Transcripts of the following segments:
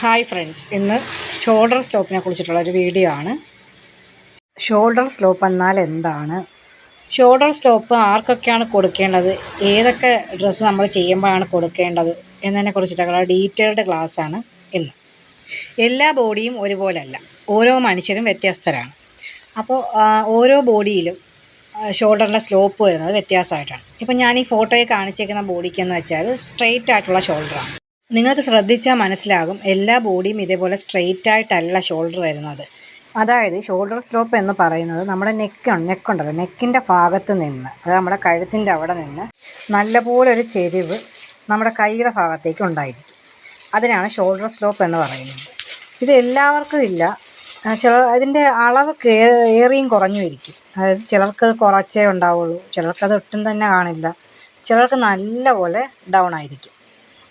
Hi friends ഇന്ന് shoulder സ്ലോപ്പിനെ കുറിച്ചിട്ടുള്ള ഒരു വീഡിയോ ആണ്. ഷോൾഡർ സ്ലോപ്പ് എന്നാൽ എന്താണ്? ഷോൾഡർ സ്ലോപ്പ് ആർക്കൊക്കെയാണ് കൊടുക്കേണ്ടത്? ഏതൊക്കെ ഡ്രസ്സ് നമ്മൾ ചെയ്യുമ്പോഴാണ് കൊടുക്കേണ്ടത് എന്നതിനെ കുറിച്ചിട്ടുള്ള ഡീറ്റെയിൽഡ് ക്ലാസ് ആണ് ഇന്ന്. എല്ലാ ബോഡിയും ഒരുപോലല്ല. ഓരോ മനുഷ്യരും വ്യത്യസ്തരാണ്. അപ്പോൾ ഓരോ ബോഡിയിലും ഷോൾഡറിന്റെ സ്ലോപ്പ് വരുന്നത് വ്യത്യാസമായിട്ടാണ്. ഇപ്പം ഞാൻ ഈ ഫോട്ടോയിൽ കാണിച്ചേക്കുന്ന ബോഡിക്ക് എന്ന് വെച്ചാൽ സ്ട്രെയിറ്റ് ആയിട്ടുള്ള ഷോൾഡറാണ്. നിങ്ങൾക്ക് ശ്രദ്ധിച്ചാൽ മനസ്സിലാകും എല്ലാ ബോഡിയും ഇതേപോലെ സ്ട്രെയിറ്റ് ആയിട്ടല്ല ഷോൾഡർ വരുന്നത്. അതായത് ഷോൾഡർ സ്ലോപ്പ് എന്ന് പറയുന്നത് നമ്മുടെ നെക്ക് നെക്കുണ്ടല്ലോ നെക്കിന്റെ ഭാഗത്ത് നിന്ന് അത് നമ്മുടെ കഴുത്തിന്റെ അവിടെ നിന്ന് നല്ലപോലെ ഒരു ചെരിവ് നമ്മുടെ കൈയുടെ ഭാഗത്തേക്ക് ഉണ്ടായിരിക്കും. അതിനാണ് ഷോൾഡർ സ്ലോപ്പ് എന്ന് പറയുന്നത്. ഇത് എല്ലാവർക്കും ഇല്ല. ചില അതിന്റെ അളവ് ഏറിയും കുറഞ്ഞും ഇരിക്കും. അതായത് ചിലർക്ക് കുറച്ചേ ഉണ്ടാവുള്ളൂ ചിലർക്കത് ഒട്ടും തന്നെ കാണില്ല. ചിലർക്ക് നല്ലപോലെ ഡൗൺ ആയിരിക്കും.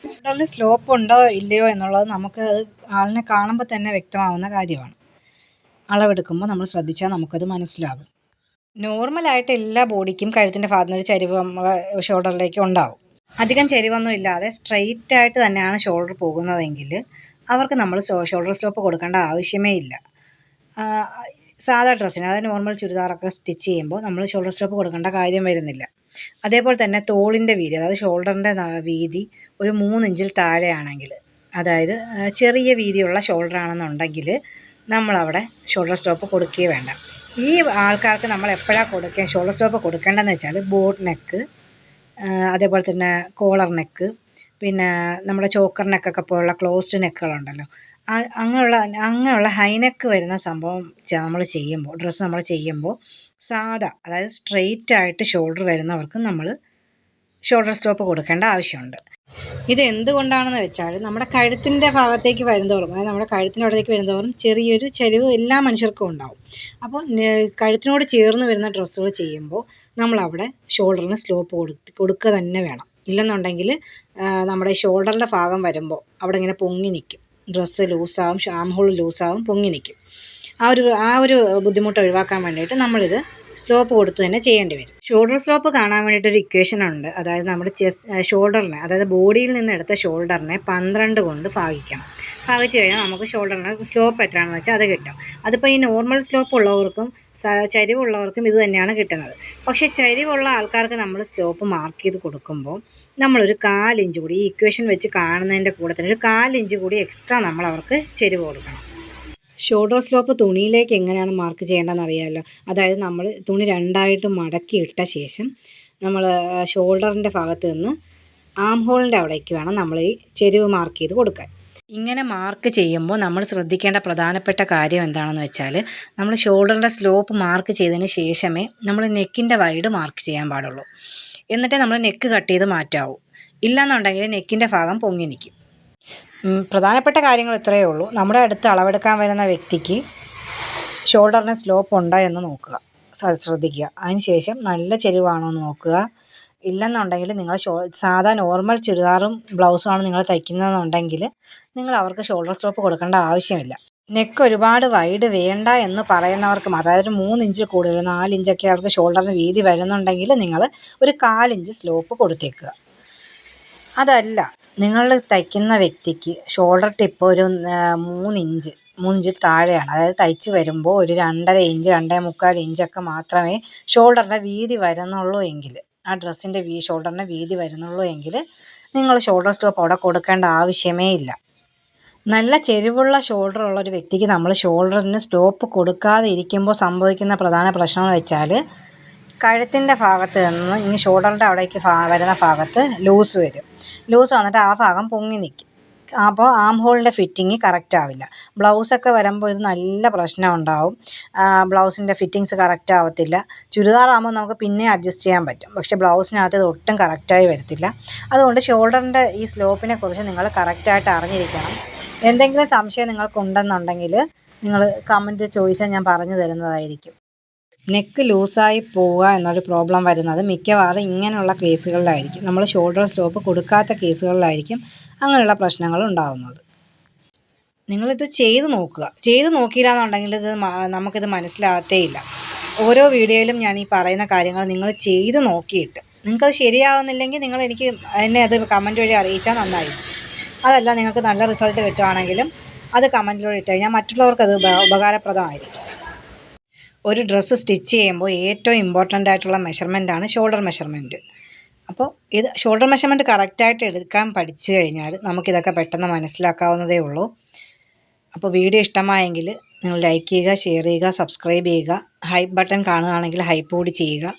ഷോൾഡറിൽ സ്ലോപ്പ് ഉണ്ടോ ഇല്ലയോ എന്നുള്ളത് നമുക്ക് അത് ആളിനെ കാണുമ്പോൾ തന്നെ വ്യക്തമാവുന്ന കാര്യമാണ്. അളവെടുക്കുമ്പോൾ നമ്മൾ ശ്രദ്ധിച്ചാൽ നമുക്കത് മനസ്സിലാകും നോർമലായിട്ട് എല്ലാ ബോഡിക്കും കഴുത്തിന്റെ ഭാഗത്തുനിന്ന് ഒരു ചരിവ് നമ്മളെ ഷോൾഡറിലേക്ക് ഉണ്ടാവും. അധികം ചരിവൊന്നും ഇല്ലാതെ സ്ട്രെയിറ്റ് ആയിട്ട് തന്നെയാണ് ഷോൾഡർ പോകുന്നതെങ്കിൽ അവർക്ക് നമ്മൾ ഷോൾഡർ സ്ലോപ്പ് കൊടുക്കേണ്ട ആവശ്യമേ ഇല്ല. സാധാ ഡ്രസ്സിന് അതായത് നോർമൽ ചുരിദാറൊക്കെ സ്റ്റിച്ച് ചെയ്യുമ്പോൾ നമ്മൾ ഷോൾഡർ സ്ലോപ്പ് കൊടുക്കേണ്ട കാര്യം വരുന്നില്ല. അതേപോലെ തന്നെ തോളിന്റെ വീതി അതായത് ഷോൾഡറിന്റെ വീതി ഒരു മൂന്നിഞ്ചിൽ താഴെയാണെങ്കിൽ അതായത് ചെറിയ വീതിയുള്ള ഷോൾഡർ ആണെന്നുണ്ടെങ്കിൽ നമ്മളവിടെ ഷോൾഡർ സ്റ്റോപ്പ് കൊടുക്കുകയേ വേണ്ട. ഈ ആൾക്കാർക്ക് നമ്മൾ എപ്പോഴാണ് കൊടുക്കുക ഷോൾഡർ സ്റ്റോപ്പ് കൊടുക്കേണ്ടതെന്ന് വെച്ചാൽ ബോട്ട് നെക്ക് അതേപോലെ തന്നെ കോളർ നെക്ക് പിന്നെ നമ്മുടെ ചോക്കർ നെക്കൊക്കെ പോലുള്ള ക്ലോസ്ഡ് നെക്കുകളുണ്ടല്ലോ അങ്ങനെയുള്ള അങ്ങനെയുള്ള ഹൈനെക്ക് വരുന്ന സംഭവം നമ്മൾ ചെയ്യുമ്പോൾ ഡ്രസ്സ് നമ്മൾ ചെയ്യുമ്പോൾ സാധാ അതായത് സ്ട്രെയിറ്റ് ആയിട്ട് ഷോൾഡർ വരുന്നവർക്ക് നമ്മൾ ഷോൾഡർ സ്റ്റോപ്പ് കൊടുക്കേണ്ട ആവശ്യമുണ്ട്. ഇത് എന്തുകൊണ്ടാണെന്ന് വെച്ചാൽ നമ്മുടെ കഴുത്തിന്റെ ഭാഗത്തേക്ക് വരുന്നതോറും അതായത് നമ്മുടെ കഴുത്തിന്റെ അവിടത്തേക്ക് വരുന്നതോറും ചെറിയൊരു ചരിവ് എല്ലാ മനുഷ്യർക്കും ഉണ്ടാവും. അപ്പോൾ കഴുത്തിനോട് ചേർന്ന് വരുന്ന ഡ്രസ്സുകൾ ചെയ്യുമ്പോൾ നമ്മളവിടെ ഷോൾഡറിന് സ്ലോപ്പ് കൊടുത്ത് കൊടുക്കുക തന്നെ വേണം. ഇല്ലെന്നുണ്ടെങ്കിൽ നമ്മുടെ ഷോൾഡറിന്റെ ഭാഗം വരുമ്പോൾ അവിടെ ഇങ്ങനെ പൊങ്ങി നിൽക്കും ഡ്രസ്സ് ലൂസാവും ആം ഹോൾ ലൂസാവും പൊങ്ങി നിൽക്കും ആ ഒരു ആ ഒരു ബുദ്ധിമുട്ട് ഒഴിവാക്കാൻ വേണ്ടിയിട്ട് നമ്മളിത് സ്ലോപ്പ് കൊടുത്ത് തന്നെ ചെയ്യേണ്ടി വരും. ഷോൾഡർ സ്ലോപ്പ് കാണാൻ വേണ്ടിയിട്ട് ഒരു ഇക്വേഷൻ ഉണ്ട്. അതായത് നമ്മുടെ ചെസ്റ്റ് ഷോൾഡറിനെ അതായത് ബോഡിയിൽ നിന്ന് എടുത്ത ഷോൾഡറിനെ പന്ത്രണ്ട് കൊണ്ട് ഭാഗിക്കണം. ഭാഗിച്ചു കഴിഞ്ഞാൽ നമുക്ക് ഷോൾഡറിന് സ്ലോപ്പ് എത്രയാണെന്ന് വെച്ചാൽ അത് കിട്ടും. അതിപ്പോൾ ഈ നോർമൽ സ്ലോപ്പ് ഉള്ളവർക്കും ചരിവുള്ളവർക്കും ഇത് തന്നെയാണ് കിട്ടുന്നത്. പക്ഷേ ചരിവുള്ള ആൾക്കാർക്ക് നമ്മൾ സ്ലോപ്പ് മാർക്ക് ചെയ്ത് കൊടുക്കുമ്പോൾ നമ്മളൊരു കാലിഞ്ച് കൂടി ഈ ഇക്വേഷൻ വെച്ച് കാണുന്നതിന്റെ കൂടെ തന്നെ ഒരു കാലിഞ്ച് കൂടി എക്സ്ട്രാ നമ്മൾ അവർക്ക് ചെരുവ് കൊടുക്കണം. ഷോൾഡർ സ്ലോപ്പ് തുണിയിലേക്ക് എങ്ങനെയാണ് മാർക്ക് ചെയ്യേണ്ടതെന്ന് അറിയാമല്ലോ. അതായത് നമ്മൾ തുണി രണ്ടായിട്ട് മടക്കി ഇട്ട ശേഷം നമ്മൾ ഷോൾഡറിന്റെ ഭാഗത്ത് നിന്ന് ആം ഹോളിന്റെ അവിടേക്ക് വേണം നമ്മൾ ഈ ചെരുവ് മാർക്ക് ചെയ്ത് കൊടുക്കാൻ. ഇങ്ങനെ മാർക്ക് ചെയ്യുമ്പോൾ നമ്മൾ ശ്രദ്ധിക്കേണ്ട പ്രധാനപ്പെട്ട കാര്യം എന്താണെന്ന് വെച്ചാൽ നമ്മൾ ഷോൾഡറിന്റെ സ്ലോപ്പ് മാർക്ക് ചെയ്തതിന് ശേഷമേ നമ്മൾ നെക്കിന്റെ വൈഡ് മാർക്ക് ചെയ്യാൻ പാടുള്ളൂ. എന്നിട്ടേ നമ്മൾ നെക്ക് കട്ട് ചെയ്ത് മാറ്റാവൂ. ഇല്ലാന്നുണ്ടെങ്കിൽ നെക്കിന്റെ ഭാഗം പൊങ്ങി നിൽക്കും പ്രധാനപ്പെട്ട കാര്യങ്ങൾ ഇത്രയേ ഉള്ളൂ. നമ്മുടെ അടുത്ത് അളവെടുക്കാൻ വരുന്ന വ്യക്തിക്ക് ഷോൾഡറിന് സ്ലോപ്പ് ഉണ്ടോ എന്ന് നോക്കുക. ശ്രദ്ധിക്കുക. അതിന് ശേഷം നല്ല ചെരുവാണോ എന്ന് നോക്കുക. ഇല്ലെന്നുണ്ടെങ്കിൽ നിങ്ങൾ ഷോ സാധാ നോർമൽ ചുരിദാറും ബ്ലൗസുമാണ് നിങ്ങൾ തയ്ക്കുന്നതെന്നുണ്ടെങ്കിൽ നിങ്ങൾ അവർക്ക് ഷോൾഡർ സ്ലോപ്പ് കൊടുക്കേണ്ട ആവശ്യമില്ല. നെക്ക് ഒരുപാട് വൈഡ് വേണ്ട എന്ന് പറയുന്നവർക്ക് മാത്രം അതായത് മൂന്ന് ഇഞ്ചിൽ കൂടുതൽ നാല് ഇഞ്ചൊക്കെ അവർക്ക് ഷോൾഡറിന് വീതി വരുന്നുണ്ടെങ്കിൽ നിങ്ങൾ ഒരു കാലിഞ്ച് സ്ലോപ്പ് കൊടുത്തേക്കുക. അതല്ല നിങ്ങൾ തയ്ക്കുന്ന വ്യക്തിക്ക് ഷോൾഡർ ടിപ്പ് ഒരു മൂന്നിഞ്ച് മൂന്ന് ഇഞ്ച് മൂന്ന് ഇഞ്ച് താഴെയാണ്. അതായത് തയ്ച്ച് വരുമ്പോൾ ഒരു രണ്ടര ഇഞ്ച് രണ്ടേ മുക്കാൽ ഇഞ്ചൊക്കെ മാത്രമേ ഷോൾഡറിന്റെ വീതി വരുന്നുള്ളൂ എങ്കിൽ ആ ഡ്രസ്സിന്റെ വീ ഷോൾഡറിന്റെ വീതി വരുന്നുള്ളൂ എങ്കിൽ നിങ്ങൾ ഷോൾഡർ സ്റ്റോപ്പ് അവിടെ കൊടുക്കേണ്ട ആവശ്യമേ ഇല്ല. നല്ല ചെരിവുള്ള ഷോൾഡർ ഉള്ള ഒരു വ്യക്തിക്ക് നമ്മൾ ഷോൾഡറിന് സ്റ്റോപ്പ് കൊടുക്കാതെ ഇരിക്കുമ്പോൾ സംഭവിക്കുന്ന പ്രധാന പ്രശ്നം എന്ന് വെച്ചാൽ കഴുത്തിന്റെ ഭാഗത്ത് നിന്ന് ഇനി ഷോൾഡറിന്റെ അവിടേക്ക് വരുന്ന ഭാഗത്ത് ലൂസ് വരും. ലൂസ് വന്നിട്ട് ആ ഭാഗം പൊങ്ങി നിൽക്കും അപ്പോൾ ആം ഹോളിന്റെ ഫിറ്റിങ് കറക്റ്റ് ആവില്ല. ബ്ലൗസൊക്കെ വരുമ്പോൾ ഇത് നല്ല പ്രശ്നം ഉണ്ടാവും. ബ്ലൗസിന്റെ ഫിറ്റിങ്സ് കറക്റ്റ് ആവത്തില്ല. ചുരിദാറാകുമ്പോൾ നമുക്ക് പിന്നെ അഡ്ജസ്റ്റ് ചെയ്യാൻ പറ്റും. പക്ഷെ ബ്ലൗസിനകത്ത് ഇത് ഒട്ടും കറക്റ്റായി വരത്തില്ല. അതുകൊണ്ട് ഷോൾഡറിന്റെ ഈ സ്ലോപ്പിനെ കുറിച്ച് നിങ്ങൾ കറക്റ്റായിട്ട് അറിഞ്ഞിരിക്കണം. എന്തെങ്കിലും സംശയം നിങ്ങൾക്കുണ്ടെന്നുണ്ടെങ്കിൽ നിങ്ങൾ കമന്റ് ചോദിച്ചാൽ ഞാൻ പറഞ്ഞു തരുന്നതായിരിക്കും. നെക്ക് ലൂസായി പോവുക എന്നൊരു പ്രോബ്ലം വരുന്നത് മിക്കവാറും ഇങ്ങനെയുള്ള കേസുകളിലായിരിക്കും. നമ്മൾ ഷോൾഡർ സ്ലോപ്പ് കൊടുക്കാത്ത കേസുകളിലായിരിക്കും അങ്ങനെയുള്ള പ്രശ്നങ്ങൾ ഉണ്ടാകുന്നത് നിങ്ങളിത് ചെയ്ത് നോക്കുക. ചെയ്ത് നോക്കിയില്ല എന്നുണ്ടെങ്കിൽ ഇത് നമുക്കിത് മനസ്സിലാകത്തേ ഇല്ല. ഓരോ വീഡിയോയിലും ഞാൻ ഈ പറയുന്ന കാര്യങ്ങൾ നിങ്ങൾ ചെയ്ത് നോക്കിയിട്ട്. നിങ്ങൾക്കത് ശരിയാവുന്നില്ലെങ്കിൽ നിങ്ങൾ എനിക്ക് എന്നെ അത് കമന്റ് വഴി അറിയിച്ചാൽ നന്നായി അതല്ല നിങ്ങൾക്ക് നല്ല റിസൾട്ട് കിട്ടുകയാണെങ്കിലും അത് കമന്റിലൂടെ ഇട്ട് കഴിഞ്ഞാൽ മറ്റുള്ളവർക്ക് അത് ഉപകാരപ്രദമായിരിക്കും. ഒരു ഡ്രസ്സ് സ്റ്റിച്ച് ചെയ്യുമ്പോൾ ഏറ്റവും ഇമ്പോർട്ടന്റ് ആയിട്ടുള്ള മെഷർമെന്റ് ആണ് ഷോൾഡർ മെഷർമെന്റ് അപ്പോൾ ഇത് ഷോൾഡർ മെഷർമെന്റ് കറക്റ്റായിട്ട് എടുക്കാൻ പഠിച്ചു കഴിഞ്ഞാൽ നമുക്കിതൊക്കെ പെട്ടെന്ന് മനസ്സിലാക്കാവുന്നതേ ഉള്ളൂ. അപ്പോൾ വീഡിയോ ഇഷ്ടമായെങ്കിൽ നിങ്ങൾ ലൈക്ക് ചെയ്യുക ഷെയർ ചെയ്യുക സബ്സ്ക്രൈബ് ചെയ്യുക ഹൈപ്പ് ബട്ടൺ കാണുകയാണെങ്കിൽ ഹൈപ്പ് കൂടി ചെയ്യുക.